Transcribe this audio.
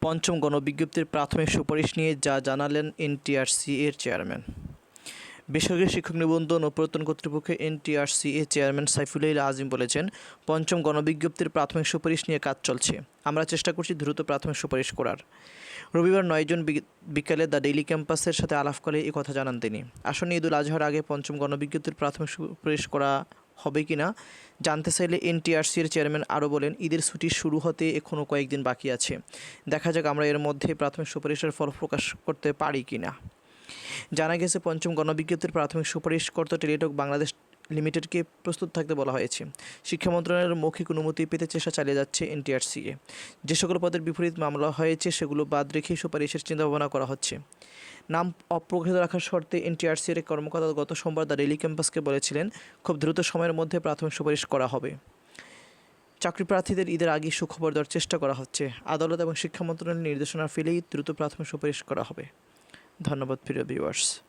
পঞ্চম গণবিজ্ঞপ্তির প্রাথমিক সুপারিশ নিয়ে যা জানালেন এনটিআরসি এর চেয়ারম্যান। বেসরকারি শিক্ষক নিবন্ধন ও প্রত্যন কর্তৃপক্ষের এনটিআরসি এর চেয়ারম্যান সাইফুল আজিম বলেছেন, পঞ্চম গণবিজ্ঞপ্তির প্রাথমিক সুপারিশ নিয়ে কাজ চলছে। আমরা চেষ্টা করছি দ্রুত প্রাথমিক সুপারিশ করার। রবিবার নয়জন বিকালে দ্য ডেইলি ক্যাম্পাসের সাথে আলাপকালে এই কথা জানান তিনি। আসন্ন ঈদুল আজহার আগে পঞ্চম গণবিজ্ঞপ্তির প্রাথমিক সুপারিশ করা হবে কি না? জানতে চাইলে এনটিআরসির চেয়ারম্যান আরও বলেন, ঈদের ছুটি শুরু হতে এখনও কয়েকদিন বাকি আছে। দেখা যাক আমরা এর মধ্যে প্রাথমিক সুপারিশের ফল প্রকাশ করতে পারি কি না। জানা গেছে, পঞ্চম গণবিজ্ঞপ্তির প্রাথমিক সুপারিশ করতে টেলিটক বাংলাদেশ লিমিটেডকে প্রস্তুত থাকতে বলা হয়েছে। শিক্ষা মন্ত্রণালয়ের মৌখিক অনুমতি পেতে চেষ্টা চালিয়ে যাচ্ছে এনটিআরসিএ। যে সকল পদের বিপরীত মামলা হয়েছে, সেগুলো বাদ রেখেই সুপারিশের চিন্তাভাবনা করা হচ্ছে। নাম অপ্রকাশিত রাখার শর্তে এনটিআরসির কর্মকর্তা গত সোমবার দ্য ডেইলি ক্যাম্পাসকে বলেছিলেন, খুব দ্রুত সময়ের মধ্যে প্রাথমিক সুপারিশ করা হবে। চাকরি প্রার্থীদের ঈদের আগে সুখবর দেওয়ার চেষ্টা করা হচ্ছে। আদালত এবং শিক্ষা মন্ত্রণালয়ের নির্দেশনা ফেলেই দ্রুত প্রাথমিক সুপারিশ করা হবে। ধন্যবাদ, প্রিয় ভিউয়ার্স।